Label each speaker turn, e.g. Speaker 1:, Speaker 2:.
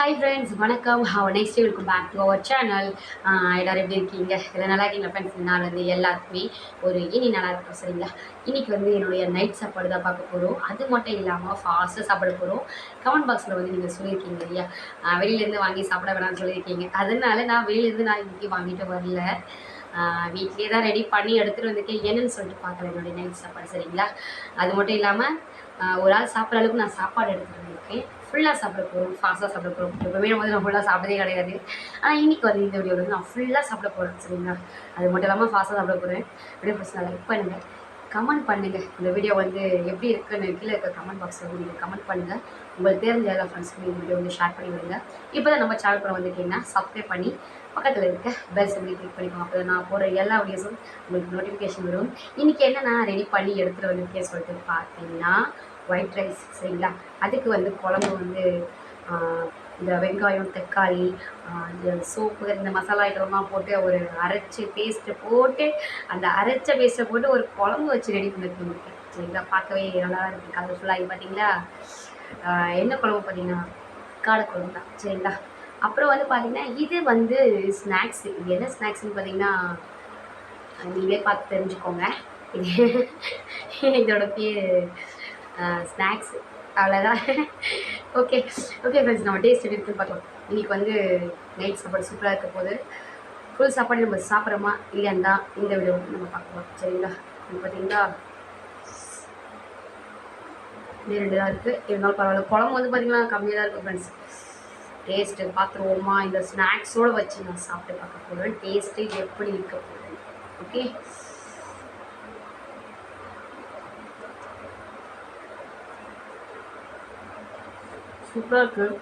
Speaker 1: Hi friends வணக்கம். Have next welcome back to our channel எல்லோரும் எப்படி இருக்கீங்க? எல்லாம் நல்லா இருக்கீங்க ஃப்ரெண்ட்ஸ் நான் வந்து எல்லாருக்குமே ஒரு இனி நல்லா இருக்கும் சரிங்களா? இன்னைக்கு வந்து என்னுடைய நைட் சாப்பாடு தான் பார்க்க போகிறோம் அது மட்டும் இல்லாமல் ஃபாஸ்ட்டாக சாப்பிட போகிறோம் கமெண்ட் பாக்ஸில் வந்து நீங்கள் சொல்லியிருக்கீங்க இல்லையா வெளியிலேருந்து வாங்கி சாப்பிட வேணாம்னு சொல்லியிருக்கீங்க. அதனால நான் வெளியிலேருந்து நான் இன்னைக்கு வாங்கிட்டு வரல. வீட்லேயே தான் ரெடி பண்ணி எடுத்துகிட்டு வந்துருக்கேன் என்னன்னு சொல்லிட்டு பார்க்குறேன் என்னுடைய நைட் சாப்பாடு சரிங்களா? அது மட்டும் இல்லாமல் ஒரு ஆள் சாப்பிட்ற அளவுக்கு நான் சாப்பாடு எடுத்துகிட்டு வந்திருக்கேன். ஃபுல்லாக சாப்பிட போகிறோம் ஃபாஸ்ட்டாக சாப்பிட போகிறோம் எப்பவுமே வந்து நான் ஃபுல்லாக சாப்பிட்டதே கிடையாது. ஆனால் இன்றைக்கி வந்து இந்த வீடியோ வந்து நான் ஃபுல்லாக சாப்பிட போகிறேன் சரிங்களா? அது மட்டும் இல்லாமல் ஃபாஸ்ட்டாக சாப்பிட போகிறேன் அப்படியே ஃபஸ்ட் லைக் பண்ணுங்கள் கமெண்ட் பண்ணுங்கள் இந்த வீடியோ வந்து எப்படி இருக்குன்னு கீழே இருக்க கமெண்ட் பாக்ஸில் வந்து நீங்கள் கமெண்ட் பண்ணுங்கள் உங்களுக்கு தெரிஞ்ச எல்லா ஃப்ரெண்ட்ஸ்க்கு இந்த வீடியோ வந்து ஷேர் பண்ணி விடுங்க. இப்போ தான் நம்ம சேனல் கூட வந்துட்டீங்கன்னா சப்ஸ்கிரைப் பண்ணி பக்கத்தில் இருக்க பெல் சிம்பிளி கிளிக் பண்ணிக்கோங்க. அப்போ நான் போகிற எல்லா வீடியோஸும் உங்களுக்கு நோட்டிஃபிகேஷன் வரும். இன்றைக்கி என்ன நான் ரெடி பண்ணி எடுத்துகிட்டு வந்திருக்கேன் சொல்லிட்டு பார்த்தீங்கன்னா ஒயிட் ரைஸ் சரிங்களா? அதுக்கு வந்து குழம்பு வந்து இந்த வெங்காயம் தக்காளி இந்த சோப்பு இந்த மசாலா ஐட்டம்லாம் போட்டு ஒரு அரைச்சி பேஸ்ட்டு போட்டு அந்த அரைச்ச பேஸ்ட்டை போட்டு ஒரு குழம்பு வச்சு ரெடி பண்ணிட்டு சரிங்களா? பார்க்கவே நல்லா இருக்குது கலர்ஃபுல்லாகி பார்த்தீங்களா என்ன குழம்பு பார்த்தீங்கன்னா காடைக்குழம்பு தான் சரிங்களா? அப்புறம் வந்து பார்த்தீங்கன்னா இது வந்து ஸ்நாக்ஸ் இது என்ன ஸ்நாக்ஸ்னு பார்த்தீங்கன்னா நீங்களே பார்த்து தெரிஞ்சுக்கோங்க. இதோட பேர் ஸ்நாக்ஸ் அவ்வளோதான் ஓகே ஓகே ஃப்ரெண்ட்ஸ் நம்ம டேஸ்ட் எப்படி இருக்குன்னு பார்க்கலாம். இன்றைக்கி வந்து நைட் சாப்பாடு சூப்பராக இருக்க போது ஃபுல் சாப்பாடு நம்ம சாப்பிட்றோமா இல்லைன்னு தான் இந்த வீடியோ நம்ம பார்க்கலாம் சரிங்களா? இது பார்த்தீங்களா ரெண்டு தான் இருக்குது இருந்தாலும் பரவாயில்ல. குழம்பு வந்து பார்த்தீங்கன்னா கம்மியாக தான் இருக்கும் ஃப்ரெண்ட்ஸ் டேஸ்ட்டு பார்த்துருவோமா இந்த ஸ்நாக்ஸோடு வச்சு நான் சாப்பிட்டு பார்க்க போகிறேன் டேஸ்ட்டு எப்படி இருக்க போகிறேன் ஓகே சூப்பராக இருக்குது